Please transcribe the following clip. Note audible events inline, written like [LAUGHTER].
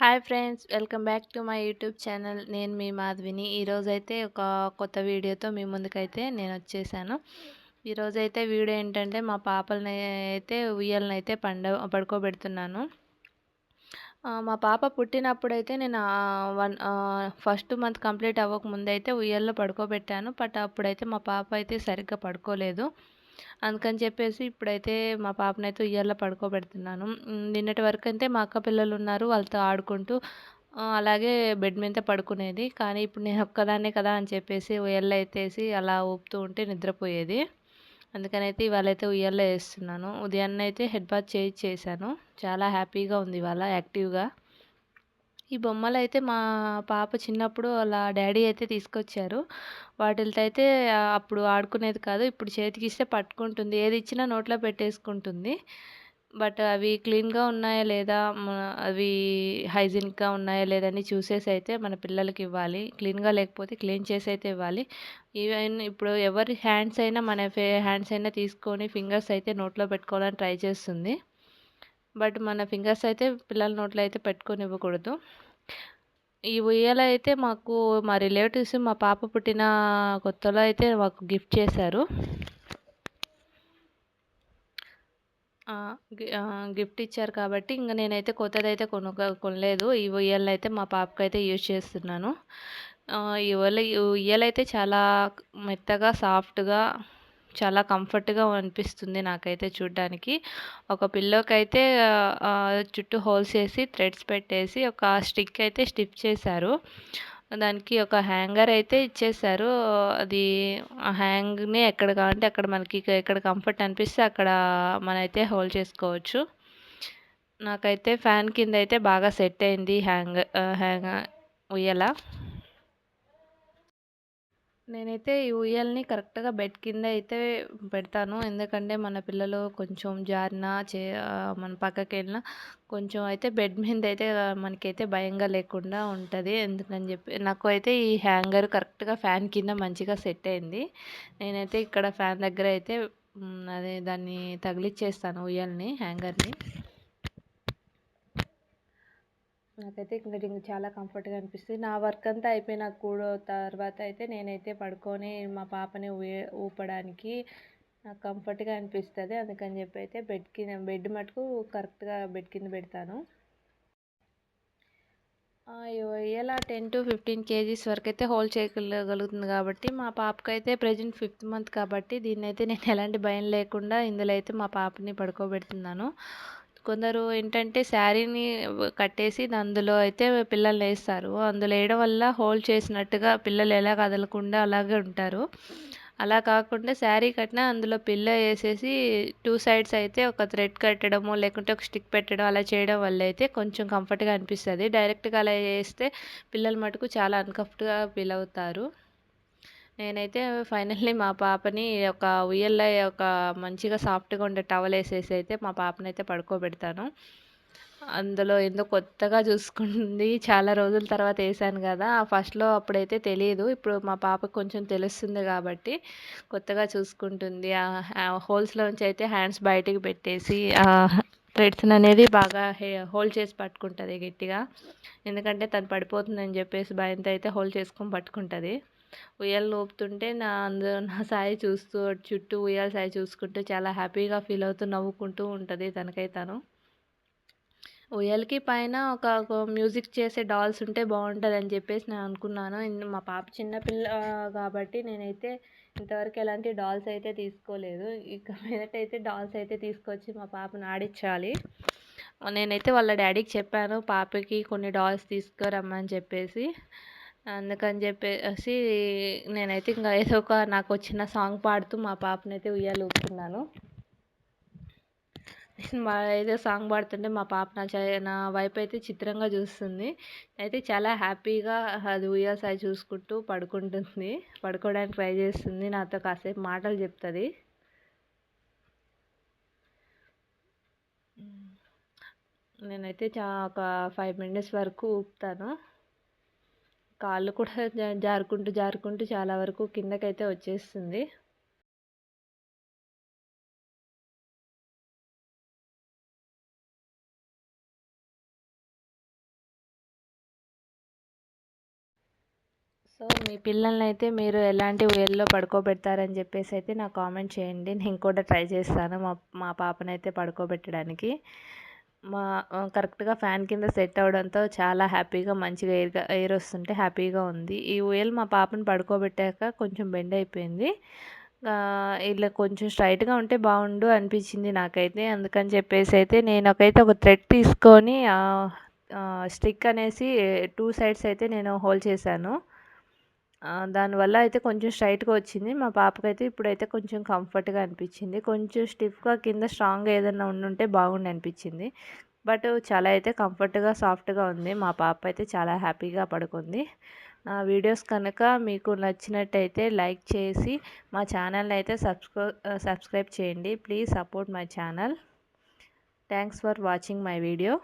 Hi friends welcome back to my YouTube channel. నేను మీ మాధవిని. ఈరోజైతే ఒక కొత్త వీడియోతో మీ ముందుకైతే నేను వచ్చేసాను. ఈరోజైతే వీడియో ఏంటంటే మా పాపలని అయితే ఉయ్యాలని అయితే పండ పడుకోబెడుతున్నాను. మా పాప పుట్టినప్పుడైతే నేను వన్ ఫస్ట్ మంత్ కంప్లీట్ అవ్వక ముందైతే ఉయ్యాల్లో పడుకోబెట్టాను. బట్ అప్పుడైతే మా పాప అయితే సరిగ్గా పడుకోలేదు. అందుకని చెప్పేసి ఇప్పుడైతే మా పాపనైతే ఉయ్యాల్లో పడుకోబెడుతున్నాను. నిన్నటి వరకు అయితే మా అక్క పిల్లలు ఉన్నారు వాళ్ళతో ఆడుకుంటూ అలాగే బెడ్ మీద పడుకునేది. కానీ ఇప్పుడు నేను ఒక్కదాన్నే కదా అని చెప్పేసి ఉయ్యాల్లో ఎత్తేసి అలా ఊపుతూ ఉంటే నిద్రపోయేది. అందుకని అయితే ఇవాళ అయితే ఉయ్యాల్లో వేస్తున్నాను. ఉదయాన్నే అయితే హెడ్ బాత్ చేయి చేశాను. చాలా హ్యాపీగా ఉంది ఇవాళ యాక్టివ్గా. ఈ బొమ్మలు అయితే మా పాప చిన్నప్పుడు అలా డాడీ అయితే తీసుకొచ్చారు. వాటితో అయితే అప్పుడు ఆడుకునేది కాదు ఇప్పుడు చేతికి ఇస్తే పట్టుకుంటుంది. ఏది ఇచ్చినా నోట్లో పెట్టేసుకుంటుంది. బట్ అవి క్లీన్గా ఉన్నాయా లేదా అవి హైజీనిక్గా ఉన్నాయా లేదని చూసేసి అయితే మన పిల్లలకి ఇవ్వాలి. క్లీన్గా లేకపోతే క్లీన్ చేసి అయితే ఇవ్వాలి. ఈవెన్ ఇప్పుడు ఎవరి హ్యాండ్స్ అయినా మన హ్యాండ్స్ అయినా తీసుకొని ఫింగర్స్ అయితే నోట్లో పెట్టుకోవాలని ట్రై చేస్తుంది. బట్ మన ఫింగర్స్ అయితే పిల్లల నోట్లో అయితే పెట్టుకొని ఇవ్వకూడదు. ఈ ఉయ్యాల అయితే మాకు మా రిలేటివ్స్ మా పాప పుట్టిన కొత్తలో అయితే మాకు గిఫ్ట్ చేశారు. గిఫ్ట్ ఇచ్చారు కాబట్టి ఇంకా నేనైతే కొత్తది అయితే కొను కొనలేదు. ఈ ఉయ్యాలను అయితే మా పాపకైతే యూజ్ చేస్తున్నాను. ఈ ఉయ్యాల ఉయ్యాలైతే చాలా మెత్తగా సాఫ్ట్గా చాలా కంఫర్ట్గా అనిపిస్తుంది నాకైతే చూడ్డానికి. ఒక పిల్లోకి అయితే చుట్టూ హోల్స్ వేసి థ్రెడ్స్ పెట్టేసి ఒక స్టిక్ అయితే స్టిప్ చేశారు. దానికి ఒక హ్యాంగర్ అయితే ఇచ్చేసారు అది ఆ హ్యాంగ్ని ఎక్కడ కావాలంటే అక్కడ మనకి ఎక్కడ కంఫర్ట్ అనిపిస్తే అక్కడ మనైతే హోల్డ్ చేసుకోవచ్చు. నాకైతే ఫ్యాన్ కింద అయితే బాగా సెట్ అయింది హ్యాంగ్ హ్యాంగ్ ఉయ్యాల. నేనైతే ఈ ఉయ్యాలని కరెక్ట్గా బెడ్ కింద అయితే పెడతాను. ఎందుకంటే మన పిల్లలు కొంచెం జారిన చే మన పక్కకి వెళ్ళినా కొంచెం అయితే బెడ్ మీద అయితే మనకైతే భయంగా లేకుండా ఉంటుంది. ఎందుకని చెప్పి నాకు అయితే ఈ హ్యాంగర్ కరెక్ట్గా ఫ్యాన్ కింద మంచిగా సెట్ అయింది. నేనైతే ఇక్కడ ఫ్యాన్ దగ్గర అయితే అదే దాన్ని తగిలిచ్చేస్తాను ఉయ్యాలని హ్యాంగర్ని. నాకైతే ఇంకా చాలా కంఫర్ట్గా అనిపిస్తుంది. నా వర్క్ అంతా అయిపోయిన కూడా తర్వాత అయితే నేనైతే పడుకొని మా పాపని ఊపడానికి నాకు కంఫర్ట్గా అనిపిస్తుంది. అందుకని చెప్పి అయితే బెడ్ కింద బెడ్ మటుకు కరెక్ట్గా బెడ్ కింద పెడతాను. ఇలా టెన్ టు ఫిఫ్టీన్ కేజీస్ వరకు అయితే హోల్ చేయగలుగుతుంది కాబట్టి మా పాపకైతే ప్రజెంట్ ఫిఫ్త్ మంత్ కాబట్టి దీన్ని అయితే నేను ఎలాంటి భయం లేకుండా ఇందులో అయితే మా పాపని పడుకోబెడుతున్నాను. కొందరు ఏంటంటే శారీని కట్టేసి అందులో అయితే పిల్లల్ని వేస్తారు అందులో వేయడం వల్ల హోల్డ్ చేసినట్టుగా పిల్లలు ఎలా కదలకుండా అలాగే ఉంటారు. అలా కాకుండా శారీ కట్టినా అందులో పిల్ల వేసేసి టూ సైడ్స్ అయితే ఒక థ్రెడ్ కట్టడము లేకుంటే ఒక స్టిక్ పెట్టడం అలా చేయడం వల్ల అయితే కొంచెం కంఫర్ట్గా అనిపిస్తుంది. డైరెక్ట్గా అలా వేస్తే పిల్లలు మటుకు చాలా అన్కంఫర్ట్గా ఫీల్ అవుతారు. నేనైతే ఫైనల్లీ మా పాపని ఒక ఉయ్యల్లో ఒక మంచిగా సాఫ్ట్గా ఉండే టవల్ వేసేసి అయితే మా పాపని అయితే పడుకోబెడతాను. అందులో ఎందుకు కొత్తగా చూసుకుంటుంది చాలా రోజుల తర్వాత వేసాను కదా. ఫస్ట్లో అప్పుడైతే తెలియదు ఇప్పుడు మా పాపకు కొంచెం తెలుస్తుంది కాబట్టి కొత్తగా చూసుకుంటుంది. హోల్స్లోంచి అయితే హ్యాండ్స్ బయటికి పెట్టేసి థ్రెడ్స్ అనేది బాగా హోల్డ్ చేసి పట్టుకుంటుంది గట్టిగా. ఎందుకంటే తను పడిపోతుందని చెప్పేసి భయంతో అయితే హోల్డ్ చేసుకొని పట్టుకుంటుంది. ఉయ్యాలు లోపుతుంటే నా అందరూ నా [LAUGHS] సాయి చూస్తూ చుట్టూ ఉయ్యాల సాయి చూసుకుంటూ చాలా హ్యాపీగా ఫీల్ అవుతూ నవ్వుకుంటూ ఉంటుంది తనకై తను. ఉయ్యాలకి పైన ఒక మ్యూజిక్ చేసే డాల్స్ ఉంటే బాగుంటుంది అని చెప్పేసి నేను అనుకున్నాను. మా పాప చిన్నపిల్ల కాబట్టి నేనైతే ఇంతవరకు ఎలాంటి డాల్స్ అయితే తీసుకోలేదు. ఇక మీదట అయితే డాల్స్ అయితే తీసుకొచ్చి మా పాపను ఆడించాలి నేనైతే వాళ్ళ డాడీకి చెప్పాను పాపకి కొన్ని డాల్స్ తీసుకురమ్మని చెప్పేసి. అందుకని చెప్పేసి నేనైతే ఇంకా ఏదో ఒక నాకు వచ్చిన సాంగ్ పాడుతూ మా పాపనైతే ఉయ్యాల ఊపుతున్నాను. ఏదో సాంగ్ పాడుతుంటే మా పాప నా నా వైపు అయితే చిత్రంగా చూస్తుంది. అయితే చాలా హ్యాపీగా అది ఉయ్యాసాయి చూసుకుంటూ పడుకుంటుంది. పడుకోవడానికి ట్రై చేస్తుంది. నాతో కాసేపు మాటలు చెప్తుంది. నేనైతే చా ఒక ఫైవ్ మినిట్స్ వరకు ఊపుతాను. కాళ్ళు కూడా జారుకుంటూ జారుకుంటూ చాలా వరకు కిందకైతే వచ్చేస్తుంది. సో మీ పిల్లల్ని అయితే మీరు ఎలాంటి ఉయ్యల్లో పడుకోబెడతారని చెప్పేసి అయితే నాకు కామెంట్ చేయండి. నేను కూడా ట్రై చేస్తాను మా మా పాపనైతే పడుకోబెట్టడానికి. మా కరెక్ట్గా ఫ్యాన్ కింద సెట్ అవడంతో చాలా హ్యాపీగా మంచిగా ఎయిర్ ఎయిర్ వస్తుంటే హ్యాపీగా ఉంది. ఈ ఉయ్యల్ మా పాపను పడుకోబెట్టాక కొంచెం బెండ్ అయిపోయింది. ఇలా కొంచెం స్ట్రైట్గా ఉంటే బాగుండు అనిపించింది నాకైతే. అందుకని చెప్పేసి అయితే నేను ఒకైతే ఒక థ్రెడ్ తీసుకొని స్టిక్ అనేసి టూ సైడ్స్ అయితే నేను హోల్ చేశాను. దానివల్ల అయితే కొంచెం స్ట్రైట్గా వచ్చింది. మా పాపకైతే ఇప్పుడైతే కొంచెం కంఫర్ట్గా అనిపించింది. కొంచెం స్టిఫ్గా కింద స్ట్రాంగ్గా ఏదైనా ఉండుంటే బాగుండి అనిపించింది. బట్ చాలా అయితే కంఫర్ట్గా సాఫ్ట్గా ఉంది. మా పాప అయితే చాలా హ్యాపీగా పడుకుంది. నా వీడియోస్ కనుక మీకు నచ్చినట్టయితే లైక్ చేసి మా ఛానల్ని అయితే సబ్స్క్రై సబ్స్క్రైబ్ చేయండి. Please support my channel. Thanks for watching my video.